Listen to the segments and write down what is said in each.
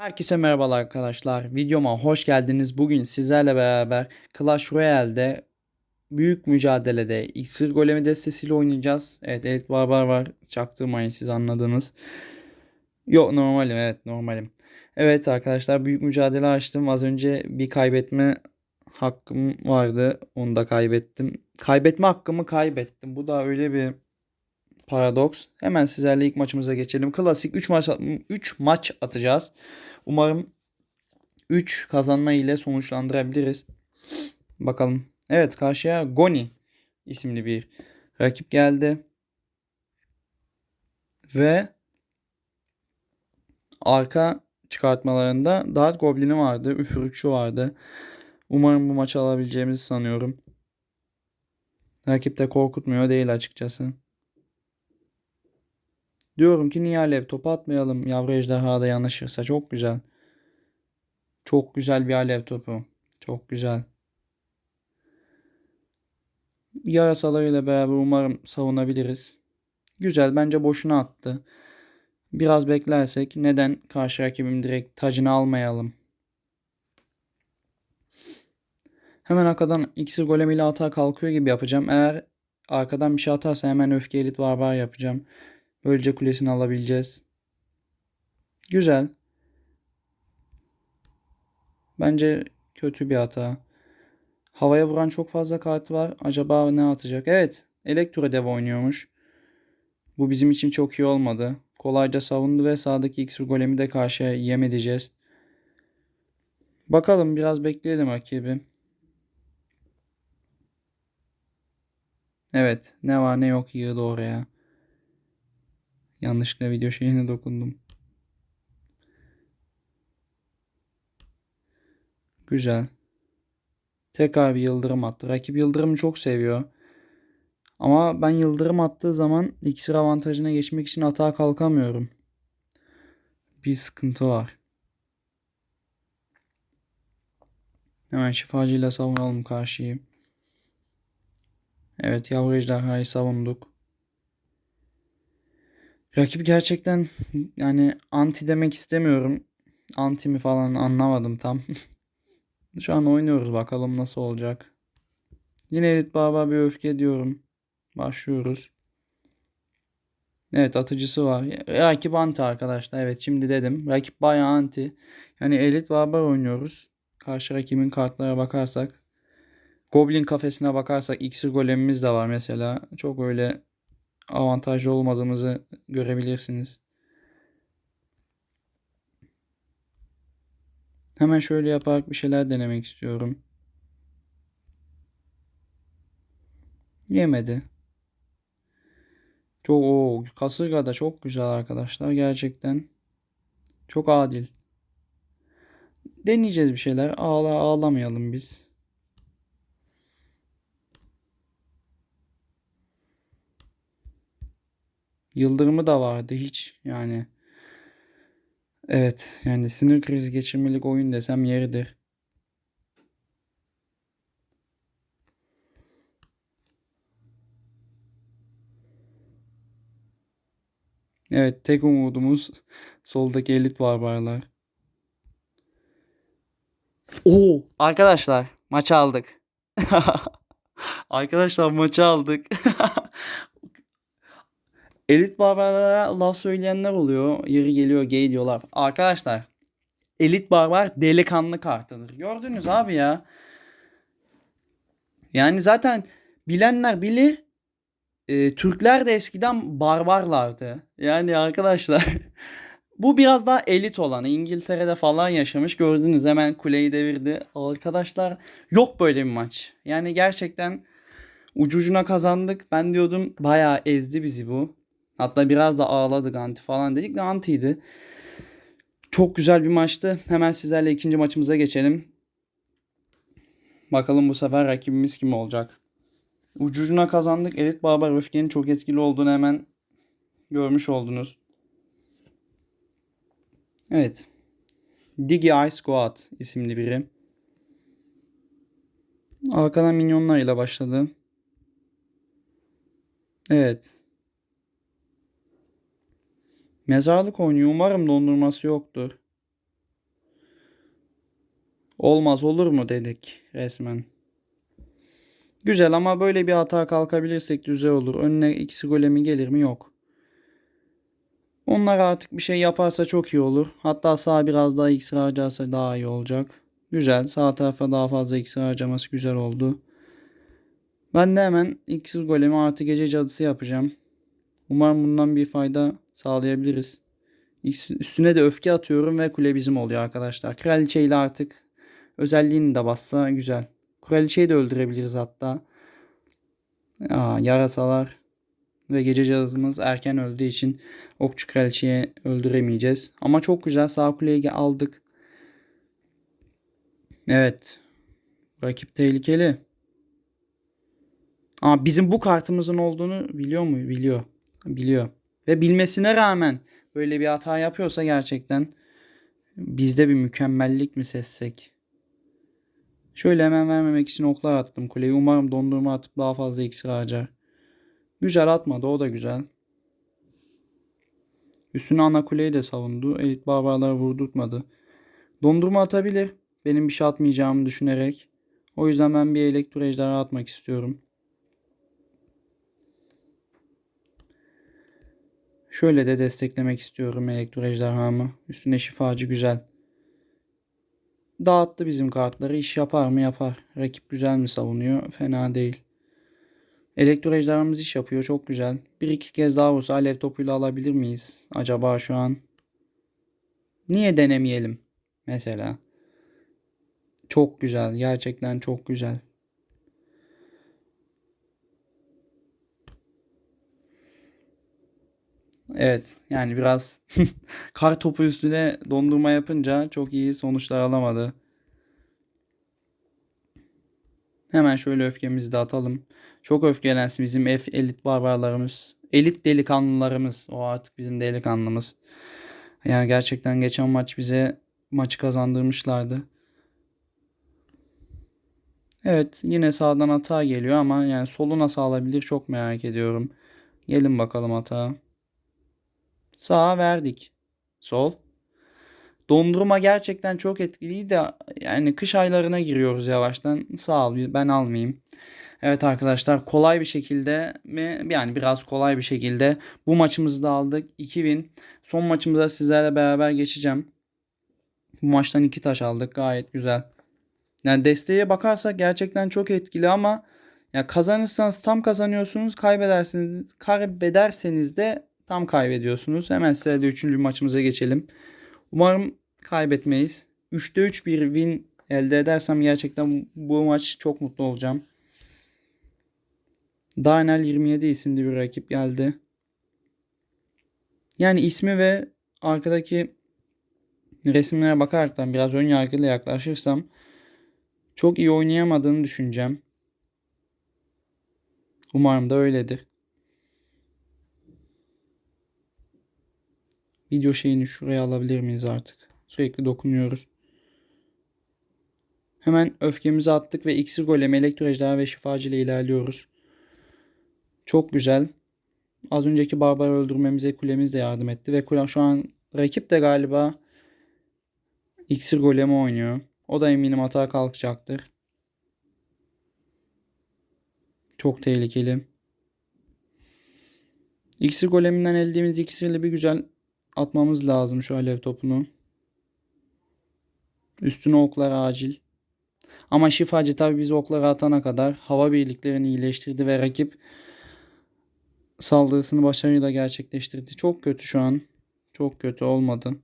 Herkese merhabalar arkadaşlar. Videoma hoş geldiniz. Bugün sizlerle beraber Clash Royale'de büyük mücadelede iksir golemi destesiyle oynayacağız. Evet Elit Barbar var. Çaktırmayın siz anladınız. Yok normalim evet normalim. Evet arkadaşlar büyük mücadele açtım. Az önce bir kaybetme hakkım vardı. Onu da kaybettim. Kaybetme hakkımı kaybettim. Bu da öyle bir paradoks. Hemen sizlerle ilk maçımıza geçelim. Klasik 3 maç 3 maç atacağız. Umarım 3 kazanma ile sonuçlandırabiliriz. Bakalım. Evet karşıya Goni isimli bir rakip geldi. Ve arka çıkartmalarında Dart Goblin'i vardı. Üfürükçü vardı. Umarım bu maçı alabileceğimizi sanıyorum. Rakip de korkutmuyor değil açıkçası. Diyorum ki niye alev topu atmayalım yavru ejderha da yanaşırsa. Çok güzel. Çok güzel bir alev topu. Çok güzel. Yarasalarıyla beraber umarım savunabiliriz. Güzel bence boşuna attı. Biraz beklersek neden karşı rakibim direkt tacını almayalım. Hemen arkadan iksir golemiyle atağa kalkıyor gibi yapacağım. Eğer arkadan bir şey atarsa hemen öfke elit barbar yapacağım. Böylece kulesini alabileceğiz. Güzel. Bence kötü bir hata. Havaya vuran çok fazla kart var. Acaba ne atacak? Evet. Elektro dev oynuyormuş. Bu bizim için çok iyi olmadı. Kolayca savundu ve sağdaki iksir golemi de karşıya yem edeceğiz. Bakalım biraz bekleyelim rakibi. Evet. Ne var ne yok yığdı oraya. Yanlışlıkla video şeyine dokundum. Güzel. Tekrar bir yıldırım attı. Rakip yıldırımı çok seviyor. Ama ben yıldırım attığı zaman iksir avantajına geçmek için atağa kalkamıyorum. Bir sıkıntı var. Hemen şifacıyla savunalım karşıyı. Evet yavru ejderhayı savunduk. Rakip gerçekten yani anti demek istemiyorum. Anti mi falan anlamadım tam. Şu an oynuyoruz bakalım nasıl olacak. Yine Elit Baba bir öfke diyorum. Başlıyoruz. Evet atıcısı var. Rakip anti arkadaşlar. Evet şimdi dedim. Rakip bayağı anti. Yani Elit Barbar oynuyoruz. Karşı rakibin kartlara bakarsak. Goblin kafesine bakarsak iksir golemimiz de var mesela. Çok öyle avantajlı olmadığımızı görebilirsiniz. Hemen şöyle yaparak bir şeyler denemek istiyorum. Yemedi. Çok o kasırga da çok güzel arkadaşlar gerçekten. Çok adil. Deneyeceğiz bir şeyler. Ağla ağlamayalım biz. Yıldırımı da vardı hiç yani. Evet yani sinir krizi geçirmelik oyun desem yeridir. Evet tek umudumuz soldaki elit barbarlar. Oo arkadaşlar maçı aldık. arkadaşlar maçı aldık. Elit barbarlara laf söyleyenler oluyor. Yeri geliyor gay diyorlar. Arkadaşlar elit barbar delikanlı kartıdır. Gördünüz abi ya. Yani zaten bilenler bilir. E, Türkler de eskiden barbarlardı. Yani arkadaşlar bu biraz daha elit olanı. İngiltere'de falan yaşamış. Gördünüz hemen kuleyi devirdi. Arkadaşlar yok böyle bir maç. Yani gerçekten ucucuna kazandık. Ben diyordum bayağı ezdi bizi bu. Hatta biraz da ağladık anti falan dedik de antiydi. Çok güzel bir maçtı. Hemen sizlerle ikinci maçımıza geçelim. Bakalım bu sefer rakibimiz kim olacak. Ucucuna kazandık. Elit Barbar Öfke'nin çok etkili olduğunu hemen görmüş oldunuz. Evet. Diggy Ice Squad isimli biri. Arkadan minyonlarıyla başladı. Evet. Mezarlık oynuyor. Umarım dondurması yoktur. Olmaz olur mu dedik resmen. Güzel ama böyle bir hata kalkabilirsek güzel olur. Önüne ikisi golemi gelir mi? Yok. Onlar artık bir şey yaparsa çok iyi olur. Hatta sağ biraz daha iksir harcarsa daha iyi olacak. Güzel. Sağ tarafa daha fazla iksir harcaması güzel oldu. Ben de hemen iksir golemi artı gece cadısı yapacağım. Umarım bundan bir fayda sağlayabiliriz. Üstüne de öfke atıyorum ve kule bizim oluyor arkadaşlar. Kraliçe ile artık özelliğini de bassa güzel. Kraliçeyi de öldürebiliriz hatta. Aa, yarasalar ve gece cadımız erken öldüğü için okçu kraliçeyi öldüremeyeceğiz. Ama çok güzel sağ kuleyi aldık. Evet. Rakip tehlikeli. Ama bizim bu kartımızın olduğunu biliyor mu? Biliyor. Biliyor. Ve bilmesine rağmen böyle bir hata yapıyorsa gerçekten bizde bir mükemmellik mi sessek? Şöyle hemen vermemek için oklar attım kuleyi. Umarım dondurma atıp daha fazla iksir harcar. Güzel atmadı o da güzel. Üstüne ana kuleyi de savundu. Elit barbarlar vurdurtmadı. Dondurma atabilir. Benim bir şey atmayacağımı düşünerek. O yüzden ben bir elektro ejderha atmak istiyorum. Şöyle de desteklemek istiyorum elektro ejderhamı. Üstüne şifacı güzel. Dağıttı bizim kartları. İş yapar mı yapar. Rakip güzel mi savunuyor? Fena değil. Elektro ejderhamız iş yapıyor. Çok güzel. Bir iki kez daha olsa alev topuyla alabilir miyiz? Acaba şu an? Niye denemeyelim? Mesela. Çok güzel. Gerçekten çok güzel. Evet yani biraz kar topu üstüne dondurma yapınca çok iyi sonuçlar alamadı. Hemen şöyle öfkemizi de atalım. Çok öfkelensin bizim elit barbarlarımız. Elit delikanlılarımız. O artık bizim delikanlımız. Yani gerçekten geçen maç bize maçı kazandırmışlardı. Evet yine sağdan hata geliyor ama yani solu nasıl alabilir çok merak ediyorum. Gelin bakalım hata. Sağa verdik. Sol. Dondurma gerçekten çok etkiliydi de yani kış aylarına giriyoruz yavaştan. Sağ ol ben almayayım. Evet arkadaşlar kolay bir şekilde mi yani biraz kolay bir şekilde bu maçımızı da aldık. 2000 son maçımıza sizlerle beraber geçeceğim. Bu maçtan iki taş aldık gayet güzel. Yani desteğe bakarsak gerçekten çok etkili ama ya kazanırsanız tam kazanıyorsunuz, kaybederseniz kaybederseniz de tam kaybediyorsunuz. Hemen size de 3. maçımıza geçelim. Umarım kaybetmeyiz. 3'te 3 bir win elde edersem gerçekten bu maç çok mutlu olacağım. Daniel 27 isimli bir rakip geldi. Yani ismi ve arkadaki resimlere bakaraktan biraz ön yargıyla yaklaşırsam çok iyi oynayamadığını düşüneceğim. Umarım da öyledir. Video şeyini şuraya alabilir miyiz artık? Sürekli dokunuyoruz. Hemen öfkemizi attık ve iksir golem, elektro ve şifacı ile ilerliyoruz. Çok güzel. Az önceki barbarı öldürmemize kulemiz de yardım etti. Ve kule şu an rakip de galiba iksir golemi oynuyor. O da eminim hata kalkacaktır. Çok tehlikeli. İksir goleminden elde ettiğimiz iksirle bir güzel atmamız lazım şu alev topunu. Üstüne oklar acil. Ama şifacı tabi biz okları atana kadar hava birliklerini iyileştirdi ve rakip saldırısını başarıyla gerçekleştirdi. Çok kötü şu an. Çok kötü olmadı.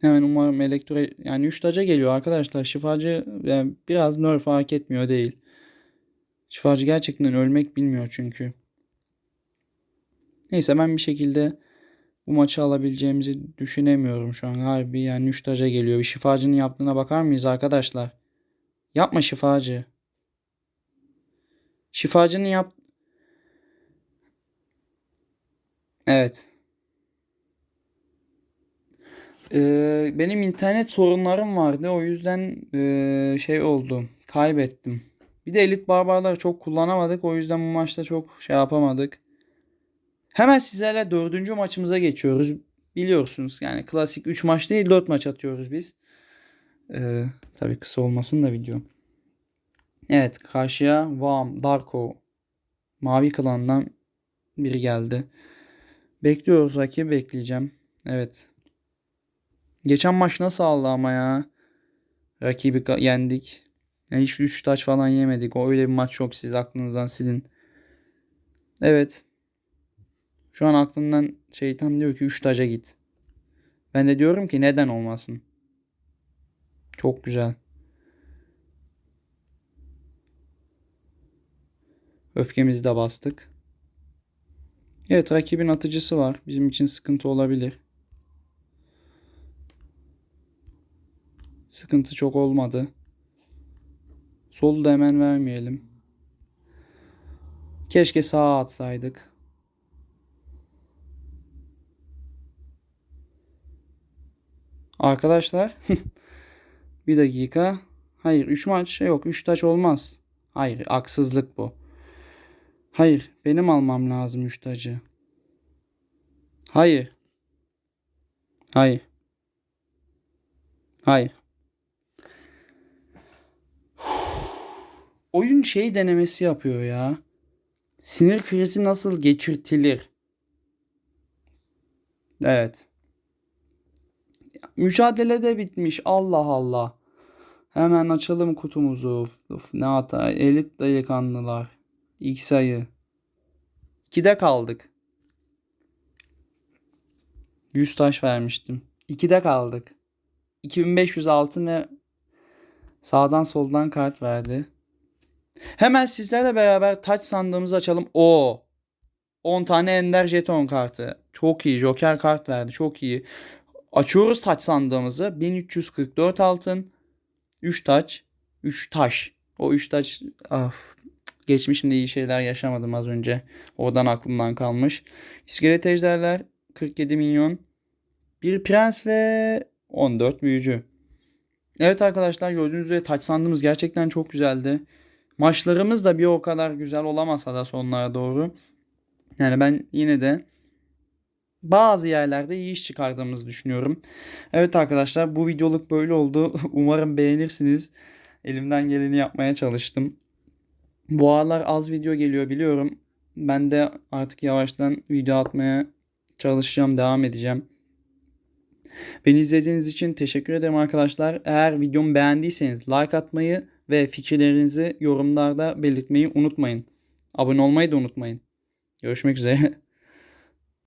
Hemen umarım elektro yani 3 taca geliyor arkadaşlar. Şifacı yani biraz nerf fark etmiyor değil. Şifacı gerçekten ölmek bilmiyor çünkü. Neyse ben bir şekilde bu maçı alabileceğimizi düşünemiyorum şu an. Harbi yani 3 taca geliyor. Bir şifacının yaptığına bakar mıyız arkadaşlar? Yapma şifacı. Şifacının yap... Evet. Ee, benim internet sorunlarım vardı. O yüzden ee, şey oldu. Kaybettim. Bir de elit barbarları çok kullanamadık. O yüzden bu maçta çok şey yapamadık. Hemen sizlerle dördüncü maçımıza geçiyoruz. Biliyorsunuz yani klasik 3 maç değil 4 maç atıyoruz biz. Ee, tabii kısa olmasın da video. Evet karşıya Vam, Darko, Mavi klandan biri geldi. Bekliyoruz rakibi bekleyeceğim. Evet. Geçen maç nasıl aldı ama ya. Rakibi yendik. Yani hiç 3 taç falan yemedik. O öyle bir maç yok siz aklınızdan silin. Evet. Şu an aklından şeytan diyor ki 3 taca git. Ben de diyorum ki neden olmasın. Çok güzel. Öfkemizi de bastık. Evet rakibin atıcısı var. Bizim için sıkıntı olabilir. Sıkıntı çok olmadı. Solu da hemen vermeyelim. Keşke sağa atsaydık. Arkadaşlar bir dakika. Hayır 3 maç yok 3 taç olmaz. Hayır haksızlık bu. Hayır benim almam lazım 3 tacı. Hayır. Hayır. Hayır. Oyun şey denemesi yapıyor ya. Sinir krizi nasıl geçirtilir? Evet. Mücadele de bitmiş. Allah Allah. Hemen açalım kutumuzu. Of, ne hata. Elit delikanlılar. İlk sayı. 2'de kaldık. 100 taş vermiştim. 2'de kaldık. 2500 altın ve sağdan soldan kart verdi. Hemen sizlerle beraber taç sandığımızı açalım. O 10 tane ender jeton kartı. Çok iyi. Joker kart verdi. Çok iyi. Açıyoruz taç sandığımızı. 1344 altın. 3 taç. 3 taş. O 3 taç of. Geçmişimde iyi şeyler yaşamadım az önce. Oradan aklımdan kalmış. İskelet ejderler 47 milyon. Bir prens ve 14 büyücü. Evet arkadaşlar gördüğünüz üzere taç sandığımız gerçekten çok güzeldi. Maçlarımız da bir o kadar güzel olamasa da sonlara doğru. Yani ben yine de bazı yerlerde iyi iş çıkardığımızı düşünüyorum. Evet arkadaşlar bu videoluk böyle oldu. Umarım beğenirsiniz. Elimden geleni yapmaya çalıştım. Bu aralar az video geliyor biliyorum. Ben de artık yavaştan video atmaya çalışacağım, devam edeceğim. Beni izlediğiniz için teşekkür ederim arkadaşlar. Eğer videomu beğendiyseniz like atmayı ve fikirlerinizi yorumlarda belirtmeyi unutmayın. Abone olmayı da unutmayın. Görüşmek üzere.